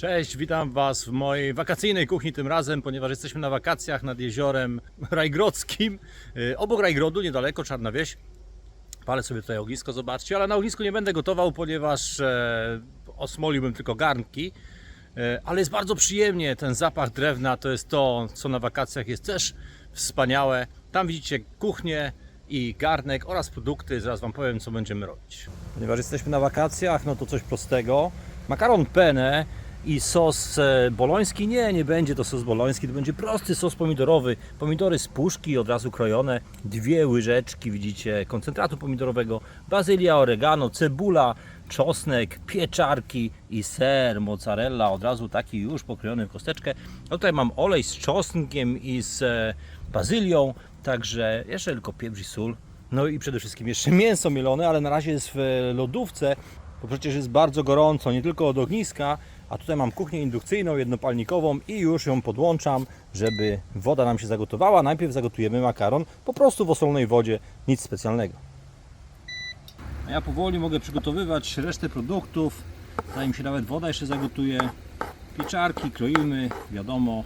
Cześć, witam Was w mojej wakacyjnej kuchni tym razem, ponieważ jesteśmy na wakacjach nad jeziorem Rajgrodzkim. Yy, Obok Rajgrodu, niedaleko Czarna Wieś. Palę sobie tutaj ognisko, zobaczcie, ale na ognisku nie będę gotował, ponieważ e, osmoliłbym tylko garnki. E, ale jest bardzo przyjemnie, ten zapach drewna to jest to, co na wakacjach jest też wspaniałe. Tam widzicie kuchnię i garnek oraz produkty, zaraz Wam powiem, co będziemy robić. Ponieważ jesteśmy na wakacjach, no to coś prostego. Makaron penne i sos e, boloński. Nie, nie będzie to sos boloński, to będzie prosty sos pomidorowy. Pomidory z puszki od razu krojone, dwie łyżeczki, widzicie, koncentratu pomidorowego, bazylia, oregano, cebula, czosnek, pieczarki i ser mozzarella, od razu taki już pokrojony w kosteczkę. A tutaj mam olej z czosnkiem i z e, bazylią, także jeszcze tylko pieprz i sól. No i przede wszystkim jeszcze mięso mielone, ale na razie jest w lodówce, bo przecież jest bardzo gorąco, nie tylko od ogniska, a tutaj mam kuchnię indukcyjną, jednopalnikową i już ją podłączam, żeby woda nam się zagotowała. Najpierw zagotujemy makaron po prostu w osolnej wodzie, nic specjalnego. A ja powoli mogę przygotowywać resztę produktów, zanim się nawet woda jeszcze zagotuje. Pieczarki kroimy, wiadomo,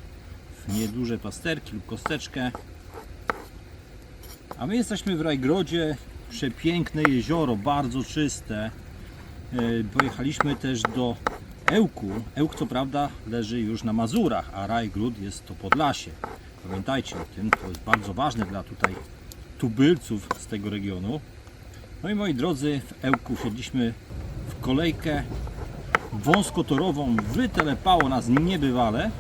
w nieduże plasterki lub kosteczkę. A my jesteśmy w Rajgrodzie, przepiękne jezioro, bardzo czyste. E, Pojechaliśmy też do Ełku. Ełk co prawda leży już na Mazurach, a Rajgród jest to Podlasie. Pamiętajcie o tym, to jest bardzo ważne dla tutaj tubylców z tego regionu. No i moi drodzy, w Ełku wsiedliśmy w kolejkę wąskotorową. Wytelepało nas niebywale,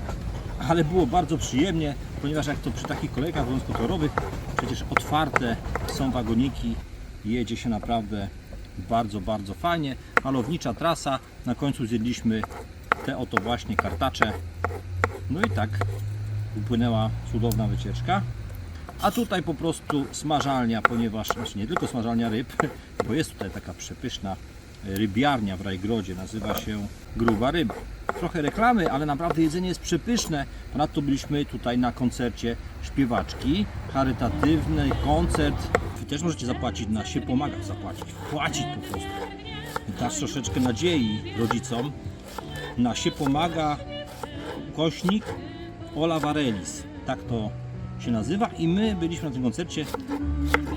ale było bardzo przyjemnie, ponieważ jak to przy takich kolejkach wąskotorowych, przecież otwarte są wagoniki, jedzie się naprawdę bardzo, bardzo fajnie. Malownicza trasa, na końcu zjedliśmy te oto właśnie kartacze. No i tak upłynęła cudowna wycieczka. A tutaj po prostu smażalnia, ponieważ, znaczy nie tylko smażalnia ryb, bo jest tutaj taka przepyszna rybiarnia w Rajgrodzie, nazywa się Gruba Ryba. Trochę reklamy, ale naprawdę jedzenie jest przepyszne. Ponadto byliśmy tutaj na koncercie śpiewaczki, charytatywny koncert. Wy też możecie zapłacić na się pomagać zapłacić, płacić po prostu. Dać troszeczkę nadziei rodzicom. Na się pomaga kośnik Ola Varelis. Tak to się nazywa i my byliśmy na tym koncercie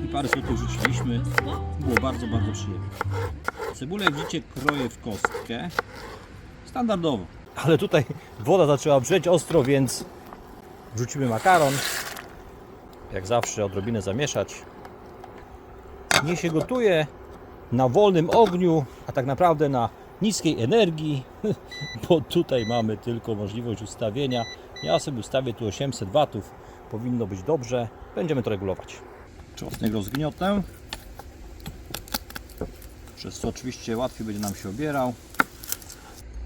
i parę złotych rzuciliśmy. Było bardzo, bardzo przyjemnie. Cebulę jak widzicie kroję w kostkę. Standardowo. Ale tutaj woda zaczęła brzeć ostro, więc wrzucimy makaron. Jak zawsze odrobinę zamieszać. Niech się gotuje na wolnym ogniu, a tak naprawdę na niskiej energii, bo tutaj mamy tylko możliwość ustawienia. Ja sobie ustawię tu 800 watów, powinno być dobrze. Będziemy to regulować. Czosnek rozgniotę, przez co oczywiście łatwiej będzie nam się obierał.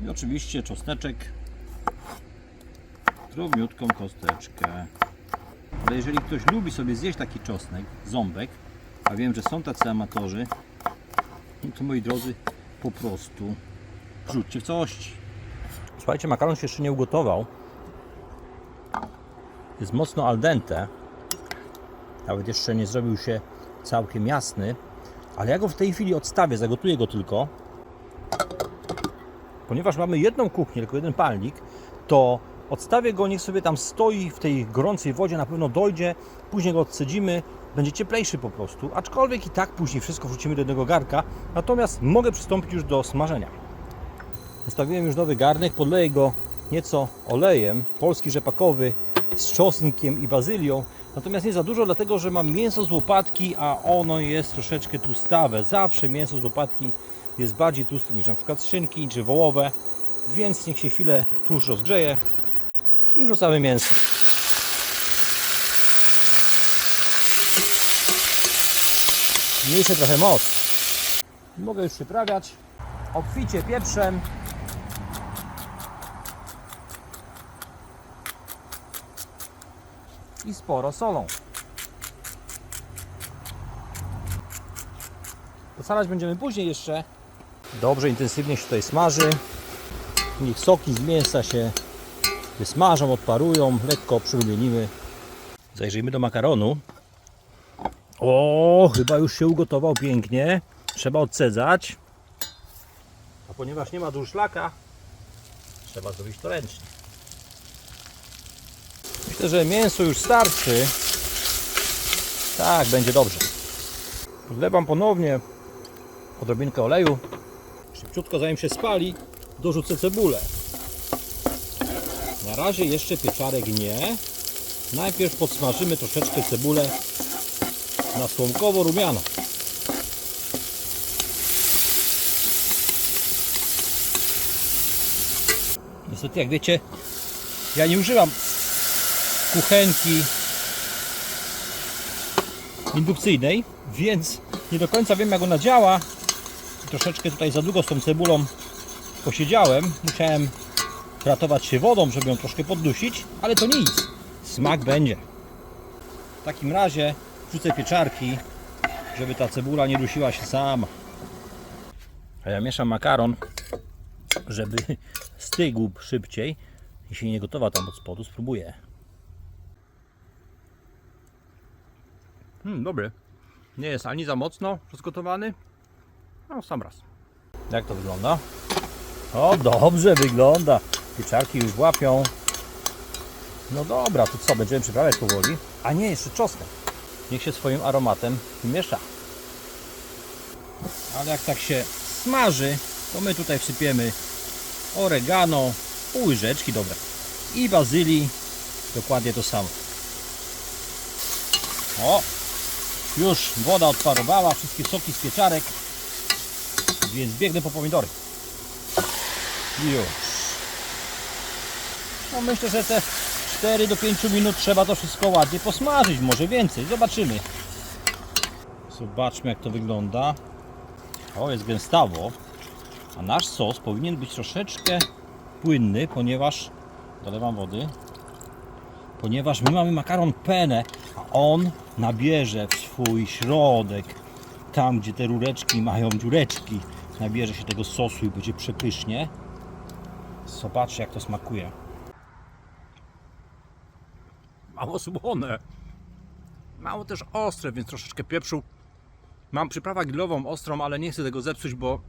I oczywiście czosneczek, drobniutką kosteczkę. Ale jeżeli ktoś lubi sobie zjeść taki czosnek, ząbek, a wiem, że są tacy amatorzy, no to moi drodzy, po prostu wrzućcie w całości. Słuchajcie, makaron się jeszcze nie ugotował. Jest mocno al dente. Nawet jeszcze nie zrobił się całkiem jasny. Ale ja go w tej chwili odstawię, zagotuję go tylko. Ponieważ mamy jedną kuchnię, tylko jeden palnik, to odstawię go, niech sobie tam stoi w tej gorącej wodzie, na pewno dojdzie, później go odcedzimy, będzie cieplejszy po prostu, aczkolwiek i tak później wszystko wrzucimy do jednego garka, natomiast mogę przystąpić już do smażenia. Ustawiłem już nowy garnek, podleję go nieco olejem, polski rzepakowy z czosnkiem i bazylią, natomiast nie za dużo, dlatego że mam mięso z łopatki, a ono jest troszeczkę tłustawe. Zawsze mięso z łopatki jest bardziej tłuste niż na przykład szynki czy wołowe, więc niech się chwilę tłuszcz rozgrzeje i wrzucamy mięso. Mniejsze trochę moc. Mogę już przyprawiać obficie pieprzem. I sporo solą. Posalać będziemy później jeszcze. Dobrze, intensywnie się tutaj smaży. Niech soki z mięsa się wysmażą, odparują, lekko przyrumienimy. Zajrzyjmy do makaronu. O, chyba już się ugotował pięknie. Trzeba odcedzać. A ponieważ nie ma durszlaka, trzeba zrobić to ręcznie. Myślę, że mięso już starczy. Tak, będzie dobrze. Wlewam ponownie odrobinkę oleju. Szybciutko zanim się spali, dorzucę cebulę. Na razie jeszcze pieczarek nie. Najpierw podsmażymy troszeczkę cebulę na słomkowo-rumiano. Niestety, jak wiecie, ja nie używam kuchenki indukcyjnej, więc nie do końca wiem jak ona działa. Troszeczkę tutaj za długo z tą cebulą posiedziałem. Musiałem ratować się wodą, żeby ją troszkę poddusić, ale to nic. Smak będzie. W takim razie wrzucę pieczarki, żeby ta cebula nie dusiła się sama. A ja mieszam makaron, żeby stygł szybciej. Jeśli nie gotowa tam od spodu, spróbuję. Hmm, dobry. Nie jest ani za mocno rozgotowany. No, sam raz. Jak to wygląda? O, dobrze wygląda. Pieczarki już łapią. No dobra, to co, będziemy przyprawiać powoli. A nie, jeszcze czosnek. Niech się swoim aromatem miesza. Ale jak tak się smaży, to my tutaj wsypiemy oregano, pół łyżeczki, dobra. I bazylii, dokładnie to samo. O, już woda odparowała, wszystkie soki z pieczarek, więc biegnę po pomidory. Już. No myślę, że te 4 do 5 minut trzeba to wszystko ładnie posmażyć, może więcej, zobaczymy. Zobaczmy jak to wygląda. O, jest gęstawo. A nasz sos powinien być troszeczkę płynny, ponieważ dolewam wody. Ponieważ my mamy makaron penne, a on nabierze w swój środek, tam gdzie te rureczki mają dziureczki, nabierze się tego sosu i będzie przepysznie. Zobaczcie jak to smakuje. Mało słone. Mało też ostre, więc troszeczkę pieprzu. Mam przyprawę grillową ostrą, ale nie chcę tego zepsuć, bo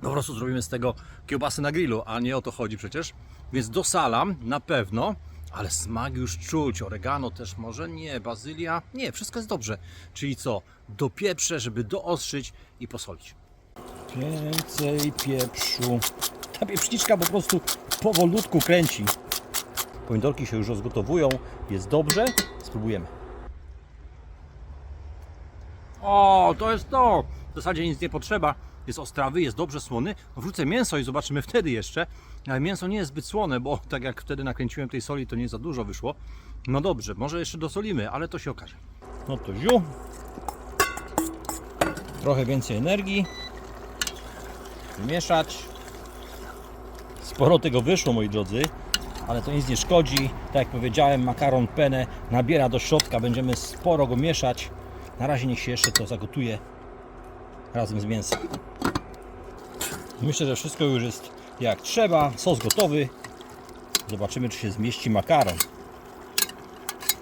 po prostu zrobimy z tego kiełbasy na grillu, a nie o to chodzi przecież. Więc dosalam na pewno, ale smak już czuć. Oregano też może nie, bazylia nie, wszystko jest dobrze. Czyli co? Dopieprzę, żeby doostrzyć i posolić. Więcej pieprzu. Ta pieprzniczka po prostu powolutku kręci. Pomidorki się już rozgotowują, jest dobrze. Spróbujemy. O, to jest to! W zasadzie nic nie potrzeba. Jest ostrawy, jest dobrze słony. Wrzucę mięso i zobaczymy wtedy jeszcze. Ale mięso nie jest zbyt słone, bo tak jak wtedy nakręciłem tej soli, to nie za dużo wyszło. No dobrze, może jeszcze dosolimy, ale to się okaże. No to ziu. Trochę więcej energii. Wymieszać. Sporo tego wyszło, moi drodzy, ale to nic nie szkodzi. Tak jak powiedziałem, makaron penne nabiera do środka. Będziemy sporo go mieszać. Na razie niech się jeszcze to zagotuje razem z mięsem. Myślę, że wszystko już jest jak trzeba. Sos gotowy. Zobaczymy, czy się zmieści makaron.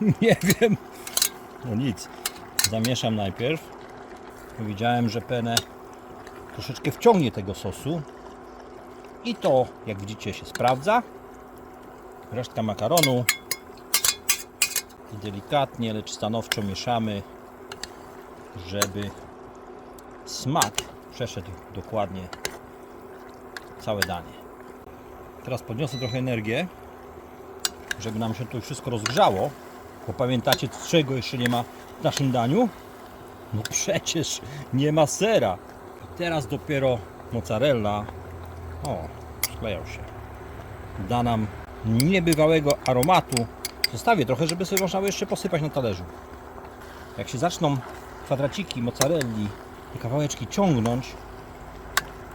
Nie wiem. No nic. Zamieszam najpierw. Powiedziałem, że penne troszeczkę wciągnie tego sosu. I to, jak widzicie, się sprawdza. Resztka makaronu. I delikatnie, lecz stanowczo mieszamy, żeby smak przeszedł dokładnie całe danie. Teraz podniosę trochę energię, żeby nam się tu wszystko rozgrzało. Bo pamiętacie, czego jeszcze nie ma w naszym daniu? No przecież nie ma sera. Teraz dopiero mozzarella. O, sklejał się. Da nam niebywałego aromatu. Zostawię trochę, żeby sobie można było jeszcze posypać na talerzu. Jak się zaczną kwadraciki mozzarelli i kawałeczki ciągnąć,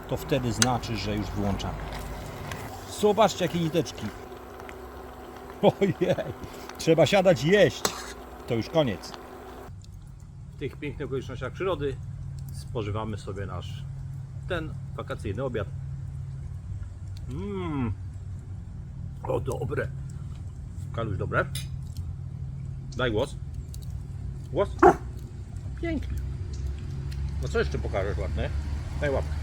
to wtedy znaczy, że już wyłączamy. Zobaczcie jakie niteczki. Ojej, trzeba siadać jeść. To już koniec. W tych pięknych okolicznościach przyrody spożywamy sobie nasz ten wakacyjny obiad. Mmm. O, dobre. Kaluś, dobre? Daj głos. Głos? Pięknie. No co jeszcze pokażesz ładne? Daj łapkę.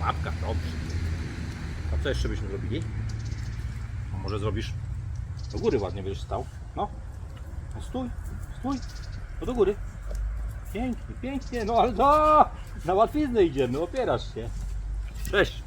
Łapka, dobrze. A co jeszcze byśmy zrobili? A może zrobisz do góry ładnie będziesz stał. No. no stój, stój. No do góry. Pięknie, pięknie. No ale no, na łatwiznę idziemy, opierasz się. Cześć.